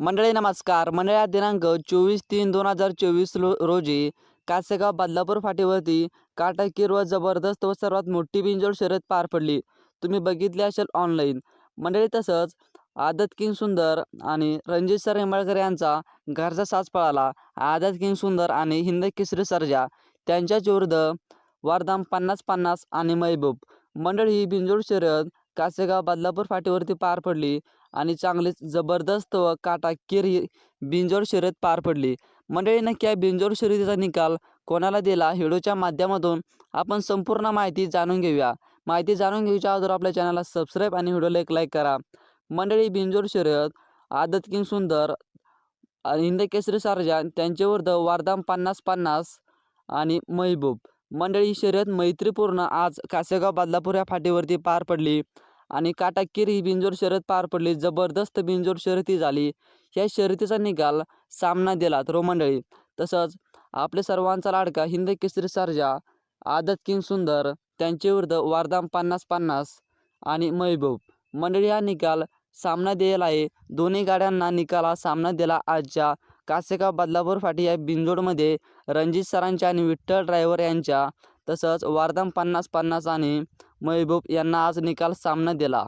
मंडळी नमस्कार. मंडळी दिनांक चोवीस तीन दोन हजार चोवीस रो रोजी कासेगाव बदलापूर फाटीवरती काटाकीर व जबरदस्त व सर्वात मोठी बिंजोड शर्यत पार पडली. तुम्ही बघितली असेल ऑनलाईन मंडळी तसंच आदत किंग सुंदर आणि रणजित सर निंबाळकर यांचा घरचा साज पळाला. आदत किंग सुंदर आणि हिंद केसरी सर्जा त्यांच्याच विरुद्ध वारदाम पन्नास पन्नास आणि महबूब. मंडळी ही बिंजोड शर्यत कासेगाव बदलापूर फाटीवरती पार पडली आणि चांगलीच जबरदस्त व काटाकीर ही बिंजोड शर्यत पार पडली. मंडळी नक्की या बिंजोड शर्यतीचा निकाल कोणाला दिला? व्हिडिओच्या माध्यमातून आपण संपूर्ण माहिती जाणून घेऊया. माहिती जाणून घेऊच्या अगोदर आपल्या चॅनलला सबस्क्राईब आणि व्हिडिओला एक लाईक करा. मंडळी बिंजोड शर्यत आदत किंग सुंदर हिंद केसरी सारजा त्यांच्या विरुद्ध वारदाम पन्नास पन्नास आणि महबूब. मंडळी शर्यत मैत्रीपूर्ण आज कासेगाव बदलापूर या फाटीवरती पार पडली. आणि काटाकीर ही बिंजोड शर्यत पार पडली. जबरदस्त बिंजोड शर्यती झाली. या शर्यतीचा निकाल सामना दिला तर मंडळी तसंच आपल्या सर्वांचा लाडका हिंद केसरी सरजा आदत किंग सुंदर त्यांचे विरुद्ध वारदाम पन्नास पन्नास आणि महबूब. मंडळी हा निकाल सामना दिला आहे. दोन्ही गाड्यांना निकाला सामना दिला आजच्या कासेगाव बदलापूर फाटी या बिंजोडमध्ये रणजित सरांच्या आणि विठ्ठल ड्रायव्हर यांच्या. तसंच वारदाम पन्नास पन्नास आणि महबूब यांना आज निकाल सामना दिला.